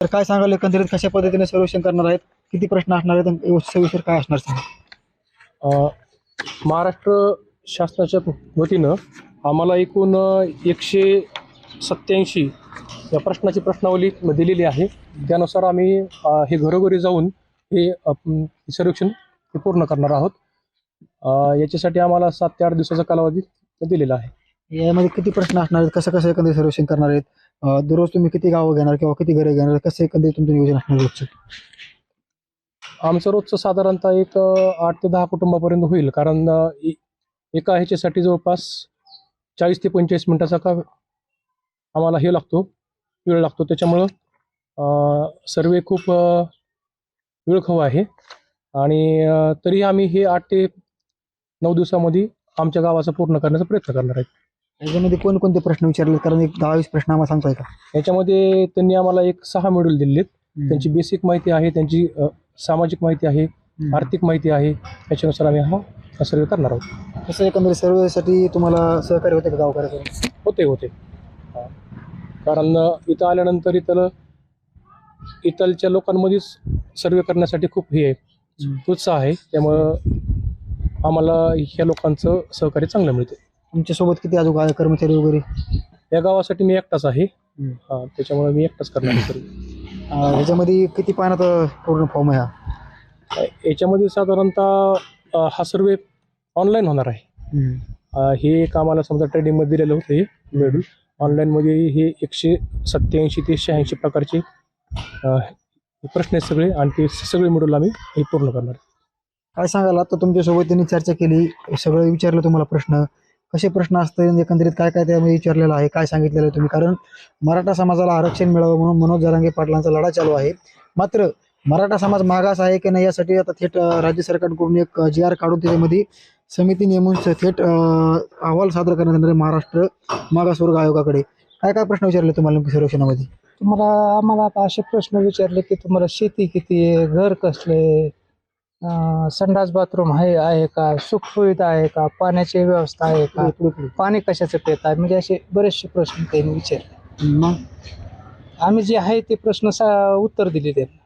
तर काय सांगाल एकंदरीत कशा पद्धतीने सर्वेक्षण करणार आहेत? किती प्रश्न असणार आहेत सविस्तर काय असणार सांगा. महाराष्ट्र शासनाच्या वतीनं आम्हाला एकूण एकशे सत्याऐंशी या प्रश्नाची प्रश्नावली दिलेली आहे. त्यानुसार आम्ही हे घरोघरी जाऊन हे सर्वेक्षण हे पूर्ण करणार आहोत. याच्यासाठी आम्हाला सात ते आठ दिवसाचा कालावधी दिलेला आहे. यामध्ये किती प्रश्न असणार आहेत? कसं कसं एकंदरीत सर्वेक्षण करणार आहेत? दररोज तुम्ही किती गावं घेणार किंवा किती घरे घेणार? कसं एकंदरीत तुमचं नियोजन असणार रोजचं? आमचं रोजचं साधारणतः एक आठ ते दहा कुटुंबापर्यंत होईल. कारण एका ह्याच्यासाठी जवळपास चाळीस ते पंचेचाळीस मिनिटाचा का आम्हाला हे लागतो वेळ लागतो. त्याच्यामुळं सर्वे खूप वेळ वेळखाऊ आहे. आणि तरीही तरी आम्ही हे आठ ते नऊ दिवसामध्ये आमच्या गावाचा पूर्ण करण्याचा प्रयत्न करणार आहे याच्यामध्ये कोणकोणते प्रश्न विचारले कारण एक दहा वीस प्रश्न आम्हाला सांगताय का? याच्यामध्ये त्यांनी आम्हाला एक सहा मॉड्यूल दिलेले आहेत त्यांची बेसिक माहिती आहे त्यांची अ, सामाजिक माहिती आहे आर्थिक माहिती आहे. याच्यानुसार आम्ही हा सर्वे करणार आहोत. कसं एकंदरीत सर्वेसाठी तुम्हाला सहकार्य होते का गावकऱ्याकडून? होते होते. हा. कारण अ, इथं आल्यानंतर इथलं इथलच्या लोकांमध्येच सर्वे करण्यासाठी खूप हे आहे उत्साह आहे. त्यामुळं आम्हाला ह्या लोकांचं सहकार्य चांगलं मिळते तुमच्यासोबत किती अजून कर्मचारी वगैरे? या गावासाठी मी एकटाच आहे. हा, त्याच्यामुळे मी एकटाच करणार आहे. सर्वे. अं, ह्याच्यामध्ये किती पाण्यात पूर्ण फॉर्म आहे हा? याच्यामध्ये साधारणतः अ, हा सर्वे ऑनलाईन होणार आहे. अ, हे एक आम्हाला समजा ट्रेडिंगमध्ये दिलेलं होतं हे मेडूल ऑनलाईनमध्ये हे एकशे सत्याऐंशी ते शहाऐंशी प्रकारचे अ, प्रश्न आहेत सगळे आणि ते सगळे मेडूल आम्ही हे पूर्ण करणार. आहे. काय सांगाल? आता तुमच्यासोबत त्यांनी चर्चा केली सगळं विचारलं तुम्हाला प्रश्न. कसे प्रश्न असतात एकंदरीत काय काय त्यामध्ये विचारलेलं आहे काय सांगितलेलं आहे तुम्ही? कारण मराठा समाजाला आरक्षण मिळावं म्हणून मनोज जरांगे पाटलांचा लढा चालू आहे. मात्र मराठा समाज मागास आहे की नाही यासाठी आता थेट राज्य सरकारकडून एक जी आर काढून त्याच्यामध्ये समिती नेमून थेट अहवाल सादर करण्यात येणार आहे महाराष्ट्र मागासवर्ग आयोगाकडे. काय काय प्रश्न विचारले तुम्हाला नेमकी सर्वेक्षणामध्ये? तुम्हाला आम्हाला आता असे प्रश्न विचारले की तुम्हाला शेती किती आहे घर कसले संडास बाथरूम आहे आहे का? सुखसुविधा आहे का? पाण्याची व्यवस्था आहे का? पाणी कशाचं पित आहे? म्हणजे असे बरेचसे प्रश्न त्यांनी विचारले. मग? आम्ही जे आहे ते प्रश्न सा उत्तर दिले त्यांना.